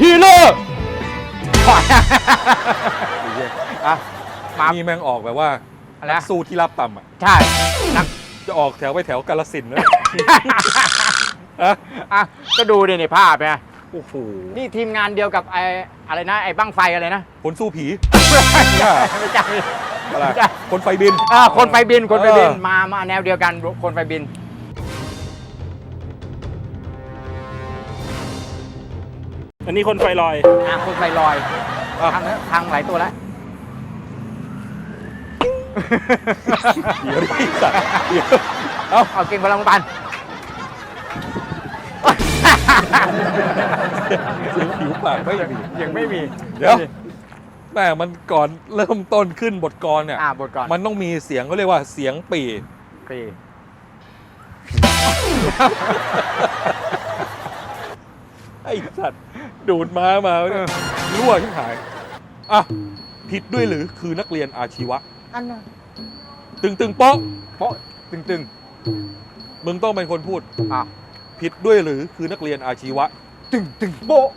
ฮีโร่ฮีโร่อะมานี่แม่งออกแบบว่าอะไรนะสู้ที่รับต่ำอะ ใช่นักจะออกแถวไปแถวกาลสินธุ์นะอะอะก็ดูดิในภาพเนี่ยโอ้โหนี่ทีมงานเดียวกับไอ้อะไรนะไอ้บั้งไฟอะไรนะคนสู้ผี ไม่ใช่ อะไรไม่ใช่คนไฟบิน อ่าคนไฟบินคนไฟบินเออ มามาแนวเดียวกันคนไฟบิน อันนี้คนไฟลอย อะคนไฟลอยอะ ทางทางหลายตัวแล้ว เดี๋ยวดิสัตว์เดี๋ยวเอ้าเอาเก่งพลังปันเสียงผิวปากไม่มียังไม่มีเดี๋ยวแม่มันก่อนเริ่มต้นขึ้นบทกรเนี่ยอ่าบทก่อนมันต้องมีเสียงเขาเรียกว่าเสียงปีปีไอ้สัตว์ ดูดม้ามาเนี่ยรั่วชิบหายอะผิดด้วยหรือคือนักเรียนอาชีวะ อันน่ะตึงตึงโป๊ะโป๊ะตึงตึงมึงต้องเป็นคนพูดอะผิดด้วยหรือคือนักเรียนอาชีวะ ตึงตึงโป๊ะ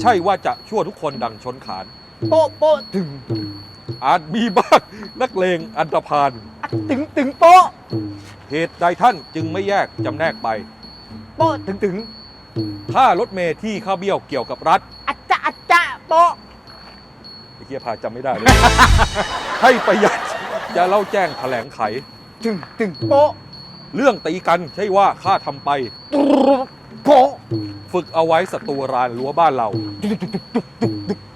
ใช่ว่าจะชั่วทุกคนดังชนขาน โป๊ะโป๊ะตึง อาจมีบ้างนักเลงอันตรพานอะตึงตึงโป๊ะเหตุใดท่านจึงไม่แยกจำแนกไป โป๊ะตึงตึง ค่ารถเมล์ที่ค่าเบี้ยวเกี่ยวกับรัฐอัจจะอัจจะโป๊ะไอ้เฮียพาจำไม่ได้เลย ให้ประหยัดอย่าเล่าแจ้งแถลงไข ตึงตึงโป๊ะเรื่องตีกันใช่ว่าข้าทำไป ตุรุโป๊ะฝึกเอาไว้ศัตรูรานรั้วบ้านเรา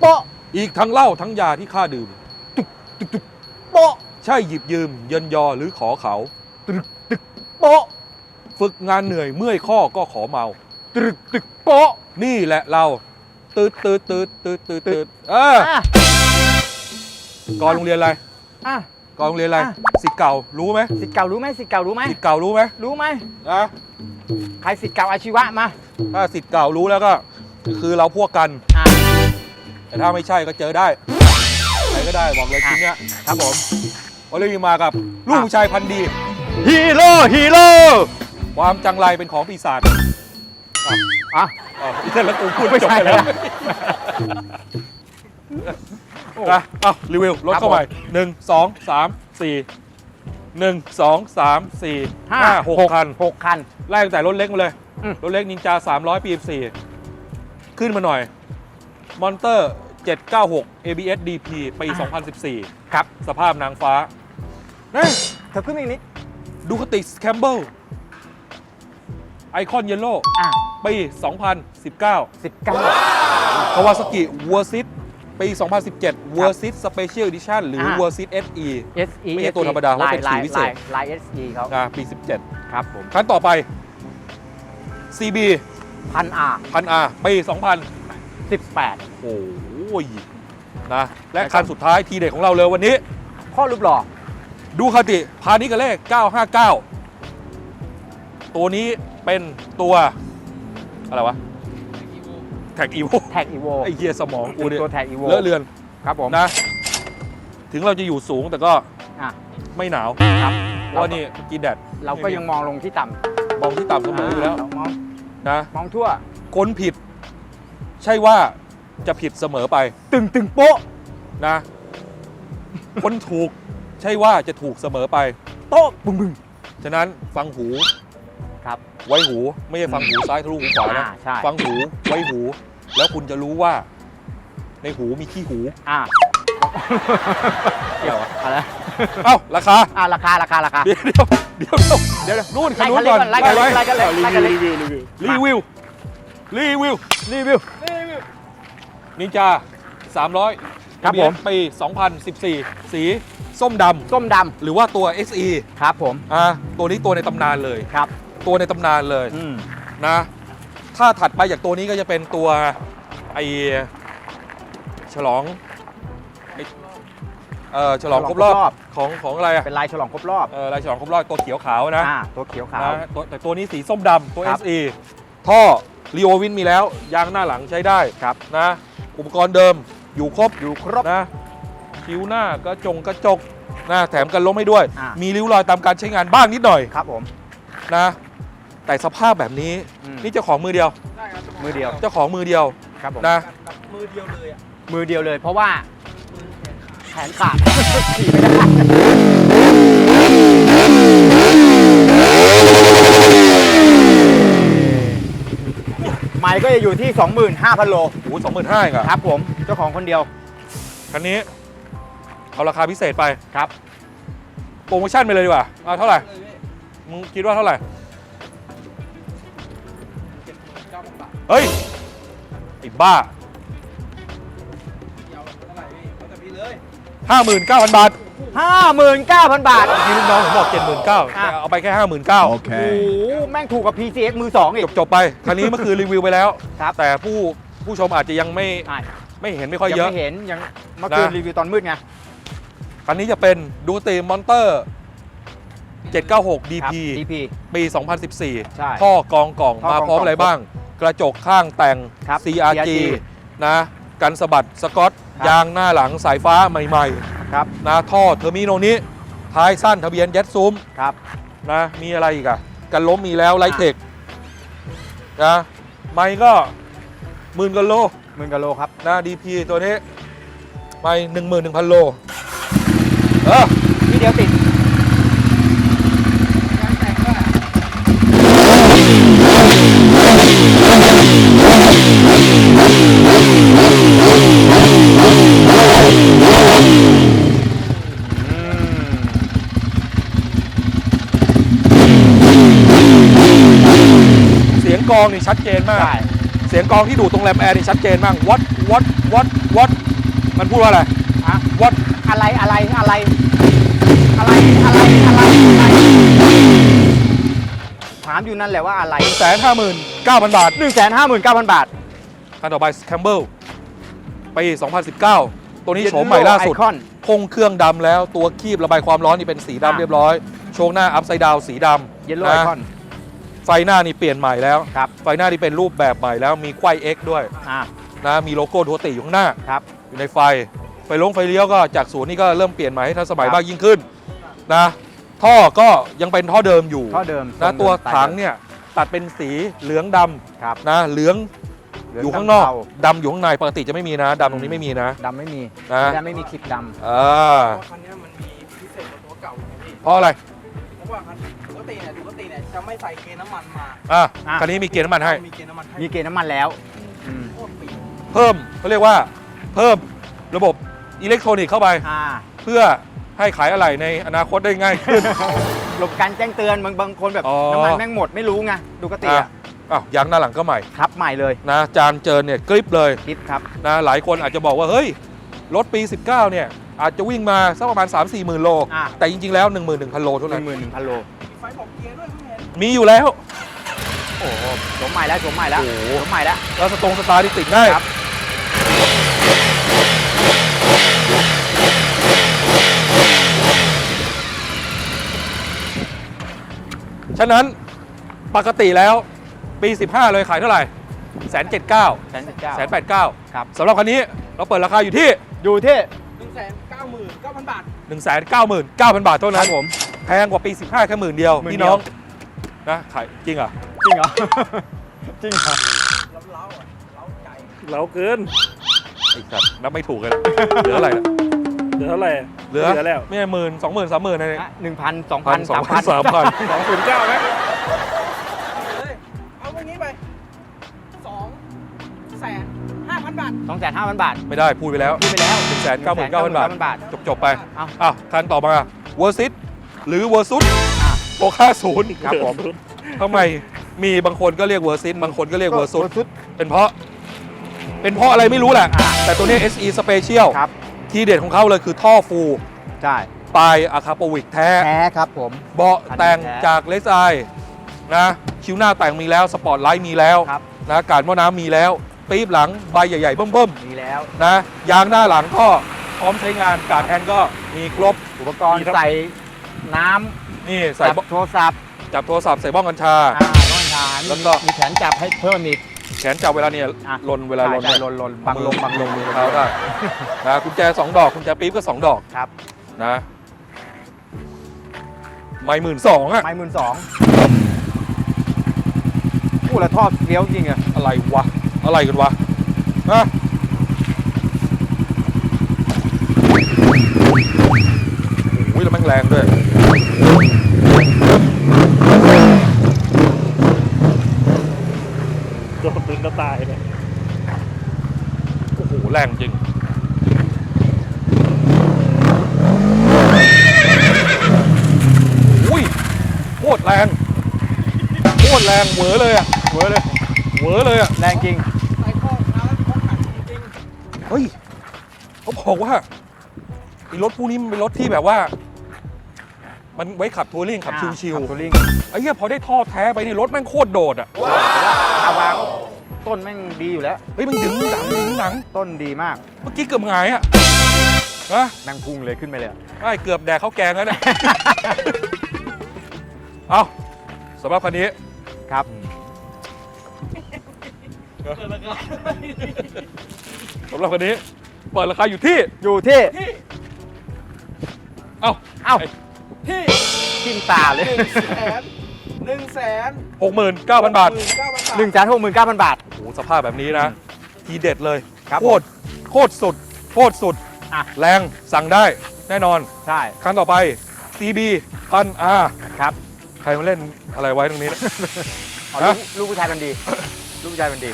โป๊ะอีกทั้งเหล้าทั้งยาที่ข้าดื่มโป๊ะใช่หยิบยืม เยินยอหรือขอเขาโป๊ะฝึกงานเหนื่อยเมื่อยข้อก็ขอเมา ตึกตึกโป๊ะนี่แหละเราตืดตืดตืดตืดตืดตืดเอออะก่อนโรงเรียนอะไรอะ ก่อนโรงเรียนอะไรอะ สิทธิ์เก่ารู้ไหมสิทธิ์เก่ารู้ไหมสิทธิ์เก่ารู้ไหมสิทธิ์เก่ารู้ไหมรู้ไหมนะใครสิทธิ์เก่าอาชีวะมาถ้าสิทธิ์เก่ารู้แล้วก็ คือเราพวกกัน อะ แต่ถ้าไม่ใช่ก็เจอได้ใครก็ได้บอกเลยทีเนี้ยครับผมวันนี้มากับลูกผู้ชายพันธุ์ดี ฮีโร่ฮีโร่ความจังไรเป็นของปีศาจ อะอ๋ออีเส้นแล้วกูพูดไม่จบใช่ไปแล้วโอ้นะเอ้ารีวิวรถครับเข้าไปหนึ่งสองสามสี่หนึ่งสองสามสี่ห้าหกคันหกคัน ไล่ตั้งแต่รถเล็กมาเลยอืมรถเล็กนินจา300ปี4ขึ้นมาหน่อย มอนเตอร์ 796 ABS DP ปี 2014 ครับ สภาพนางฟ้าเฮ้ยเธอขึ้นอีกนิด ดูคติสแคมเบิล ไอคอนเยลโล่อะปี 2019 สิบเก้าคาวาซากิเวอร์ซิตปี 2017เวอร์ซิตสเปเชียล d ดิชั่นหรือ อ่าเวอร์ซิต SE SE ไม่ใช่ตัวธรรมดาเพราะเป็นสีวิเศษลายลาย SE เขานะปี 17 ครับผมคันต่อไป CB พันอาพัน R ปี 2000 สิบแปดโอ้ยนะและคันสุดท้ายทีเด็ดของเราเลยวันนี้ ข้อรูปหล่อดูคาติพานิกาเล่959 ตัวนี้เป็นตัวอะไรวะแท็กอีโวแท็กอีโวไอ้เฮียสมองกูเนี่ยตัวแท็กอีโวเลอะเลือนครับผมนะ ถึงเราจะอยู่สูงแต่ก็อะไม่หนาวครับเพราะว่านี่กินแดดเราก็ยังมองลงที่ต่มองที่ต่ำำเสมออยู่แล้วเรามองนะมองทั่วคนผิด ใช่ว่าจะผิดเสมอไป ตึงตึงโป๊ะนะคนถูกใช่ว่าจะถูกเสมอไป โต๊ะบึ้งบึ้งฉะนั้นฟังหู ครับ ไว้หูไม่ใช่ฟังหูซ้ายทะลุหูขวานะอ่าใช่ ฟังหูไว้หู แล้วคุณจะรู้ว่า ในหูมีขี้หูอะเดี๋ยวอะไรเอ้าราคา อะราคาราคาราคาเดี๋ยวเดี๋ยวเดี๋ยวเดี๋ยวเดี๋ยวนู่นคันนู้นก่อนไล่กันเลยไล่กันเลยรีไล่กันเลยวิวรีวิวรีวิวรีวิวนินจา300ครับผม ปี 2014 สีส้มดส้มดำหรือว่าตัว SE ำครับผม อ่าตัวนี้ตัวในตำนานเลย ครับ ตัวในตำนานเลยอืมนะ ถ้าถัดไปจากตัวนี้ก็จะเป็นตัวไอฉลองไอเออฉลองครบรอบของของอะไรอะเป็นลายฉลองครบรอบเออลายฉลองครบรอบตัวเขียวขาวนะอ่าตัวเขียวขาว นะตัวแต่ตัวนี้สีส้มดำตัว ครับ SE ท่อรีโอวินมีแล้ว ยางหน้าหลังใช้ได้ครับนะ อุปกรณ์เดิมอยู่ครบ อยู่ครบ นะคิ้วหน้ากระจงกระจกนะแถมกันล้มให้ด้วย อ่ามี มีริ้วรอยตามการใช้งานบ้างนิดหน่อยครับผม นะ แต่สภาพแบบนี้อืม นี่เจ้าของมือเดียวมือเดียวเจ้าของมือเดียวครับผมนะมือเดียวเลย เพราะว่าแขนขาดขี่ไม่ได้ไมค์ก็จะอยู่ที่ 25,000 โลโอ้สองหมื่นห้าอะครับผมเจ้าของคนเดียวคันนี้เอาราคาพิเศษไปครับ โปรโมชั่นไปเลยดีกว่าเอาเท่าไหร่มึงคิดว่าเท่าไหร่ เฮ้ยไอ้บ้าห้าหมื่นเก้าพันบาท59,000 บาท ที่ลูกน้องผมบอกเจ็ดหมื่นเก้าอะ เอาไปแค่ห้าหมื่นเก้า โอ้โหแม่งถูกกับ PCX มือ 2 อีจก บจบไปคันนี้เมื่อคืนรีวิวไปแล้ว ครับ แต่ผู้ผู้ชมอาจจะยังไม่ใช่ไม่เห็นไม่ค่อยยังเยอะ ไม่เห็น ยังเมื่อคืนนะ รีวิวตอนมืดไงคันนี้จะเป็นดูตีมอนเตอร์ 796ครับ DP DP ปีใช่2014ท่อกองกล่องท่อกองมาพร้อมกล่อง อะไรบ้าง กระจกข้างแต่ง ครับ CRG CRG นะกันสะบัดสกอตครับ ยางหน้าหลังสายฟ้าใหม่ครับๆนะท่อเทอร์มิโนนี้ท้ายสั้นทะเบียนยัดซุ้มครับ นะมีอะไรอีกอะกันล้มมีแล้วไลท์เทคนะไม่ก็หมื่นกันโล หมื่นกว่าโลครับนะ DP ตัวนี้ไม่หนึ่งหมื่นหนึ่งพันโล เออที่เดียวติด องนี่ชัดเจนมาก ใช่ เสียงกลองที่ดูดตรงแรมแอร์นี่ชัดเจนมากวัดวัดวัดวัดมันพูดว่าอะไรอะวัดอะไรอะไรอะไรอะไรอะไรอะไรอะไรถามอยู่นั่นแหละว่าอะไร แสนห้าหมื่นเก้าพันบาท 1 5 9 0 0 0 บาทคันต่อไปแคมเบลปี 2019 ตัวนี้โฉมใหม่ล่าสุดไอคอนคงเครื่องดำแล้วตัวคีบระบายความร้อนนี่เป็นสีอะดำเรียบร้อย โชว์หน้าอัพไซด์ดาวสีดำเยลโล่ไอนะคอน ไฟหน้านี่เปลี่ยนใหม่แล้ว ครับ ไฟหน้านี่เป็นรูปแบบใหม่แล้วมีไขว้ X ด้วยอ่านะมีโลโก้ทัวติอยู่ข้างหน้า ครับ อยู่ในไฟ ไฟลงไฟเลี้ยวก็จากศูนย์นี่ก็เริ่มเปลี่ยนใหม่ให้ทันสมัยครับ มากยิ่งขึ้นนะท่อก็ยังเป็นท่อเดิมอยู่ท่อเดิมนะทรงเดิมตัวสไตล์ถังเดิมเนี่ยตัดเป็นสีเหลืองดำครับนะเหลืองเหลือยู่ข้างนอกเทดำอยู่ข้างในปกติจะไม่มีนะดำตรงนี้ไม่มีนะ ดำไม่มีนะดำไม่มีคลิปดอ่าคันนี้มันมีพิเศษกว่าตัวเก่าไงพี่เพราะอะไร เพราะว่าคันป กติเนี่ยปกติเนี่ยจะไม่ใส่เกณฑ์น้ำมันมาอะอะ คันนี้มีเกียร์น้ำมันให้ มีเกณฑ์น้ำมันให้ำมีเกณฑ์น้ำมันแล้วอืมโคตรปีเพิ่มเขาเรียกว่าเพิ่มระบบอิเล็กทรอนิกส์เข้าไป อ่าเพื่อให้ขายอะไหล่ในอนาคตได้ง่ายขึ้น หลบการแจ้งเตือนบางบางคนแบบอ๋อ น้ำมันแม่งหมดไม่รู้ไงดูกติอะอะอ้าวยางหน้าหลังก็ใหม่ครับใหม่เลยนะจานเจินเนี่ยกริปเลยคลิปครับนะหลายคนอาจจะบอกว่า เฮ้ย รถปี 19 เนี่ย อาจจะวิ่งมาสักประมาณ 3-4 หมื่นโล อะแต่จริง ๆ แล้ว 11,000 โลเท่าหนั้นึ่นงหมื่นหนึ่งพันโลมีไฟบอ กเกียร์ด้วยไม่เห็นมีอยู่แล้ว โอ้โหสมใหม่แล้วสมใหม่แล้วโอ้โหสมใหม่แล้ว แล้วสตรงสตาร์ทที่ติดง่ายครับ ฉะนั้นปกติแล้วปี 15 เลยขายเท่าไหร่แสนเจ็ดเก้าแสนเก้า แสนแปดเก้าครับ สำหรับคันนี้เราเปิดราคาอยู่ที่อยู่ที่หนึ่งแสนเก้าหมื่นเก้าพันบาท 1 9 9 0 0 0 บาทเท่าคนั้รันบผม แพงกว่าปี 15 แค่หมื่นเดียวหมื่นพี่เดียว น้องนะขายจริงเหรอจริงเหรอ จริงเหรอเล้าเล้าอะเล้าใจเราเกิน ไอ้สัตว์นับไม่ถูกเลยนะเหลืออะไรนะเหลือเท่าไหร่เหลือเหลือแล้วไม่ใช่หมื่นสองหมื่นสามหมื่นอะไรเนี่ยหนึ่งพันสองพัพันนสอสางมพัพันนสามพันสองศูนย์เก้าไหมเลยเอาวันนี้ไปสองแสนห้าพันบาท สองแสนห้าพันบาทไม่ได้พูดไปแล้วพูดไปแล้ว หนึ่งแสนเก้าหมื่นเก้าพันบาทบาทจบจบไปเอ้าอ้าวคันต่อมาเวอร์ซิต หรือเวอร์ซุตอะโปค่าศูนย์ครับผมทำไมมีบางคนก็เรียกเวอร์ซิตบางคนก็เรียกเวอร์ซุตสุดเป็นเพราะ เป็นเพราะอะไรไม่รู้แหละอะแต่ตัวนี้ SE Special ครับทีเด็ดของเขาเลยคือท่อฟูใช่ปลายอะคาโปวิกแท้แท้ครับผมเบาะแต่งแท้จากเลสไอนะคิ้วหน้าแต่งมีแล้วสปอร์ตไลท์มีแล้วครับนะการว่าน้ำมีแล้วปี๊บหลังใบใหญ่ๆเบิ่มมีแล้วๆนะยางหน้าหลังก็พร้อมใช้งานการแทนก็มีครบอุปกรณ์ใส่ น้ำนี่ใส่ใส่บ้องโทรศัพท์จับโทรศัพท์ใส่บ้องกัญชา อ่าน้องชาแล้วก็ มีแขนจับให้เพิ่มอีก แขนจับเวลาเนี่ยอะ ลนเวลาลนใช่เนี่ยลนลนบังลงบังลงมือเท้าได้นะกุญแจสองดอกกุญแจปี๊บก็สองดอกครับนะไม่หมื่นสองอะไม่หมื่นสองพูดแล้วทอดเฟี้ยวจริงอะอะไรวะ อะไรกันวะฮะโอ้ยแล้วแม่งแรงด้วย โดนดึงก็ตายเลยโอ้โหแรงจริงอุ้ยโคตรแรงโคตรแรงเหวอเลยอะเหวอเลยเหวอเลยอะแรงจริงใส่ข้อขาแล้วข้อขัดจริงเฮ้ยเขาบอกว่าไอ้รถพวกนี้มันเป็นรถที่แบบว่า มันไว้ขับทัวริ่งขับชิวขับทัวริงๆไอ้เหี้ยพอได้ท่อแท้ไปนี่รถแม่งโคตรโดดอะอาวาก็ต้นแม่งดีอยู่แล้ว เฮ้ยมันดึงหนังดึงหนังต้นดีมากเมื่อกี้เกือบหงายอะนะแม่งพุ่งเลยขึ้นไปเลยอะ ไอ้เกือบแดกข้าวแกงแล้วเนี่ย เอาสำหรับคันนี้ครับ สำหรับคันนี้ เปิดราคาอยู่ที่ อยู่ที่ เอ้า เอ้าๆ ที่ทิมตาเลยหนึ่งแสนหนึ่งแสนหกหมื่นเก้าพันบาทหมื่นเก้าพันบาทหนึ่งแสนหกหมื่นเก้าพันบาท โอ้โหสภาพแบบนี้นะ ทีเด็ดเลยครับโคตรโคตรสุดโคตรสุด อะ แรงสั่งได้แน่นอน ใช่คันต่อไป CB พันอาครับ ใครมาเล่นอะไรไว้ตรงนี้นะเอาฮะลูกลูกผู้ชายมันดี ลูกผู้ชายมันดี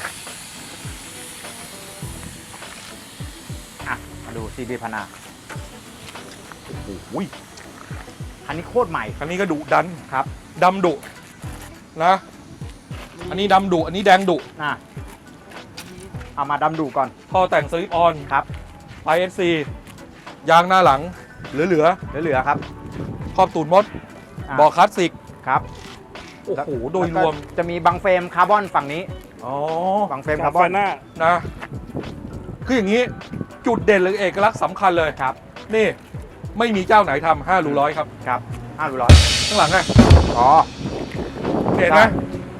อะ มาดูซีบีพนาโอ้ย คันนี้โคตรใหม่คันนี้ก็ดุดันครับดำดุนะ อันนี้ดำดุอันนี้แดงดุน่ะเอามาดำดูก่อนท่อแต่งสลิปออนครับ ISC ยางหน้าหลัง เหลือเหลือๆครับๆครอบตูดมดอะเบาะคลาสสิกครับโอ้โหโดยรแล้ววก็มจะมีบังเฟรมคาร์บอนฝั่งนี้อ๋อบังเฟรมจาคากร์บไฟอน หน้า นะ คืออย่างนี้จุดเด่นหรือเอกลักษณ์สำคัญเลยครับ นี่ ไม่มีเจ้าไหนทำห้ารูร้อยครับ ครับห้าร้อยข้างหลังไงอ๋อเห็นไหมใช่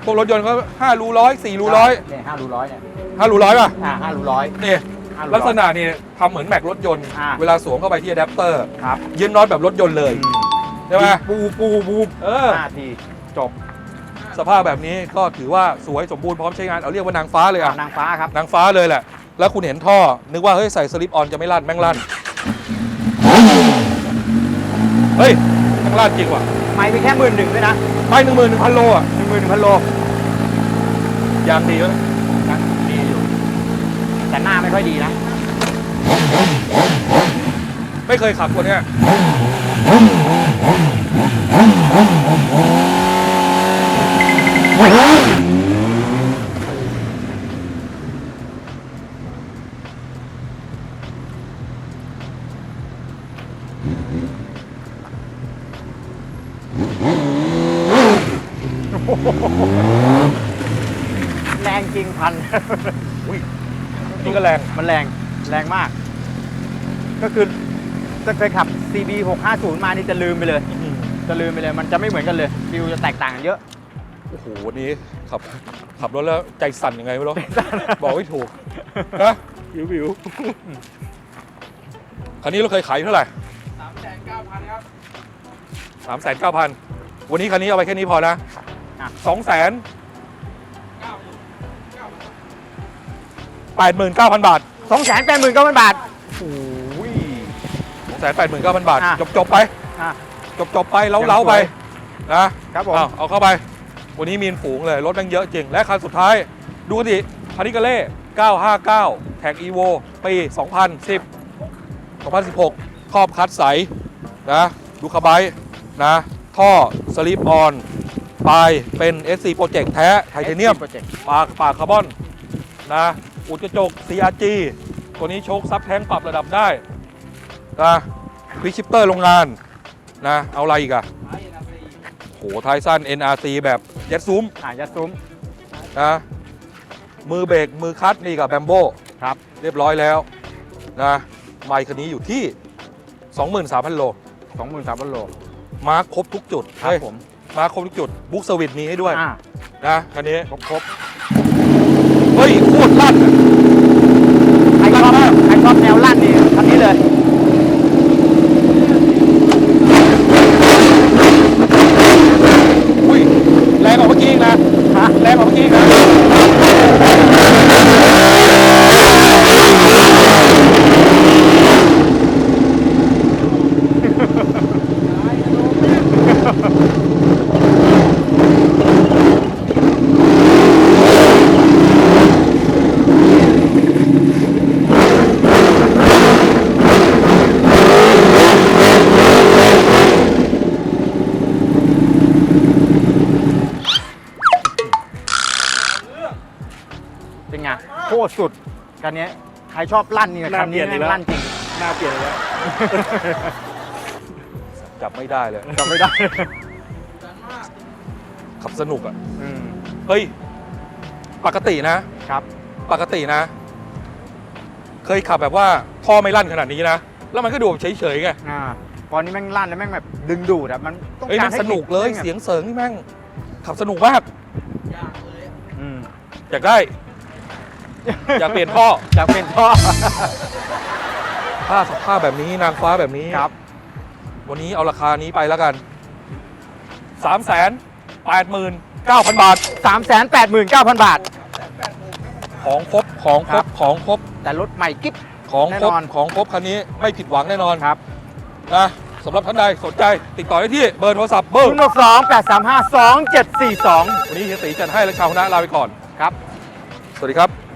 พวกรถยนต์ก็ห้ารูร้อยสี่รูร้อยเนี่ยห้าร้อยเนี่ยห้ารูร้อยป่ะอ่าห้าร้อยนี่ห้าร้อยลักษณะนี่ทำเหมือนแม็กรถยนต์อ่าเวลาสวมเข้าไปที่อะแดปเตอร์ครับยืนน็อตแบบรถยนต์เลยใช่ไหมปูปูปูเออห้าทีจบ สภาพแบบนี้ก็ถือว่าสวยสมบูรณ์พร้อมใช้งานเอาเรียกว่านางฟ้าเลยอะนางฟ้าครับนางฟ้าเลยแหละแล้วคุณเห็นท่อ นึกว่าเฮ้ยใส่สลิปออนจะไม่ลั่นแม่งลั่น เฮ้ยแม่งลั่นจริงว่ะไม่ไปแค่หมื่นหนึ่งด้วยนะไม่หนึ่งหมื่นหนึ่งพันโลอะหนึ่งหมื่นหนึ่งพันโลยางดีวะยังดีอยู่แต่หน้าไม่ค่อยดีนะ ไม่เคยขับตัวเนี้ย แรงจริงพัน นี่ก็แรง มันแรง แรงมาก ก็คือถ้าเคยขับ CB 650 มานี่จะลืมไปเลย จะลืมไปเลย มันจะไม่เหมือนกันเลยฟิลจะแตกต่างกันเยอะ โอ้โหวันนี้ขับขับรถแล้วใจสั่นยังไงไม่รู้ บอกไม่ถูกนะวิววิวคันนี้เราเคยขายเท่าไหร่สามแสนเก้าพันครับสามแสนเก้าพันวันนี้คันนี้เอาไปแค่นี้พอนะอะสองแสนเก้าหมื่นเก้าพันแปดหมื่นเก้าพันบาท แสนแปดหมื่นเก้าพันบาท อะ จบจบๆไป อะ จบจบๆไปเล้าเล้าๆไปนะครับผมเอาเอาเข้าไป วันนี้มีนฝูงเลย รถแม่งเยอะจริง และคันสุดท้าย ดูกันดิพานิกาเล่ 959 แท็กอีโวปี 2010 2016 ครอบคัดใสนะ ดูคาไบต์นะ ท่อสลิปออนปลายเป็น SC Project แท้ ไทเทเนียมโปรเจกต์ปากปากคาร์บอนนะ อุดกระจก CRG ตัวนี้โชคซับแท้งปรับระดับได้ นะควิกชิปเตอร์โรงงานนะเอาอะไรอีกอะไอ้นาฟรีโหท้ายสั้น NRC แบบยัดซุ้มอะยัดซุ้มนะมือเบรกมือคัดนี่กับแบมโบครับ เรียบร้อยแล้วนะไมค์คันนี้อยู่ที่ 23,000 โล 23,000 โล มาร์คครบทุกจุดครับเฮ้ยผม มาร์คครบทุกจุด บุ๊กสวิตมีให้ด้วยอะนะคันนี้ครบครบเฮ้ยโคตรลั่นอะใครชอบใครชอบแนวลั่นนี่คันนี้เลย กี้อีกนะ ฮะ แรงกว่าเมื่อกี้อีกนะ เป็นไงโคตรสุด คันนี้ใครชอบลั่นนี่หน้าคันนี้เปลี่ยนอีแม่กงแล้วลั่นจริงหน้าเปลี่ยนแล้วจับไม่ได้เลยจำไม่ได้ขับสนุกอะอืมเฮ้ย ปกตินะครับ ปกตินะ เคยขับแบบว่าท่อไม่ลั่นขนาดนี้นะ แล้วมันก็ดูแบบเฉยๆไงอ่าพอนี้แม่งลั่นแล้วแม่งแบบดึงดูดอะมันต้องเอ้ยการมันสนุกเลยให้เสียงเสริงนี่แม่งขับสนุกมากยากเลยอะอืมอยากได้ อยากเปลี่ยนท่อ อยากเป็นท่อผ้าสภาพแบบนี้นางฟ้าแบบนี้ครับ วันนี้เอาราคานี้ไปแล้วกัน3 8 9 0 0 0 บาท 3 8 9 0 0 0 บาท ของครบของครครับบของครบแต่รถใหม่กิ๊บ ของแน่ครบนอน ของครบคันนี้ไม่ผิดหวังแน่นอนครับนะสำหรับท่านใดสนใจติดต่อได้ที่เบอร์โทรศัพท์เบอร์ 0 6 2 8 3 5 2 7 4 2 วันนี้เฮียตีจัดให้และชาวคณะลาไปก่อน ครับ สวัสดีครับ